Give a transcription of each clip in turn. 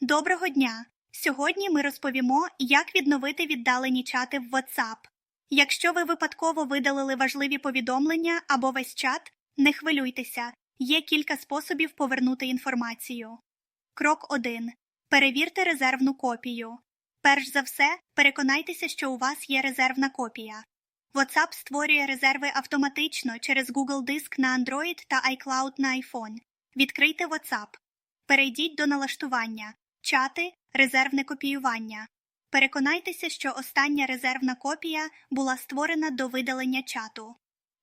Доброго дня! Сьогодні ми розповімо, як відновити віддалені чати в WhatsApp. Якщо ви випадково видалили важливі повідомлення або весь чат, не хвилюйтеся, є кілька способів повернути інформацію. Крок 1. Перевірте резервну копію. Перш за все, переконайтеся, що у вас є резервна копія. WhatsApp створює резерви автоматично через Google Диск на Android та iCloud на iPhone. Відкрийте WhatsApp. Перейдіть до налаштування, чати, резервне копіювання. Переконайтеся, що остання резервна копія була створена до видалення чату.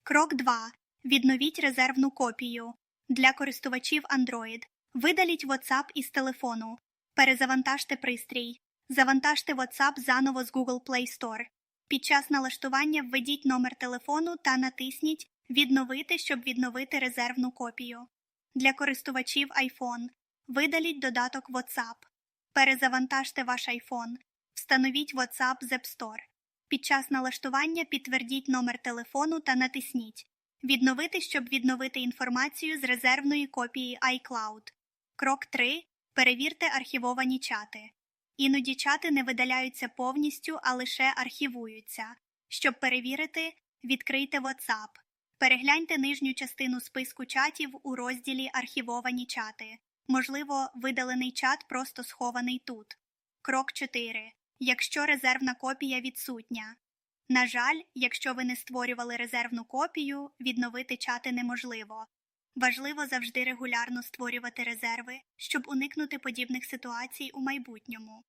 Крок 2. Відновіть резервну копію. Для користувачів Android. Видаліть WhatsApp із телефону. Перезавантажте пристрій. Завантажте WhatsApp заново з Google Play Store. Під час налаштування введіть номер телефону та натисніть Відновити, щоб відновити резервну копію. Для користувачів iPhone. Видаліть додаток WhatsApp. Перезавантажте ваш iPhone. Встановіть WhatsApp з App Store. Під час налаштування підтвердіть номер телефону та натисніть Відновити, щоб відновити інформацію з резервної копії iCloud. Крок 3. Перевірте архівовані чати. Іноді чати не видаляються повністю, а лише архівуються. Щоб перевірити, відкрийте WhatsApp. Перегляньте нижню частину списку чатів у розділі Архівовані чати. Можливо, видалений чат просто схований тут. Крок 4. Якщо резервна копія відсутня. На жаль, якщо ви не створювали резервну копію, відновити чати неможливо. Важливо завжди регулярно створювати резерви, щоб уникнути подібних ситуацій у майбутньому.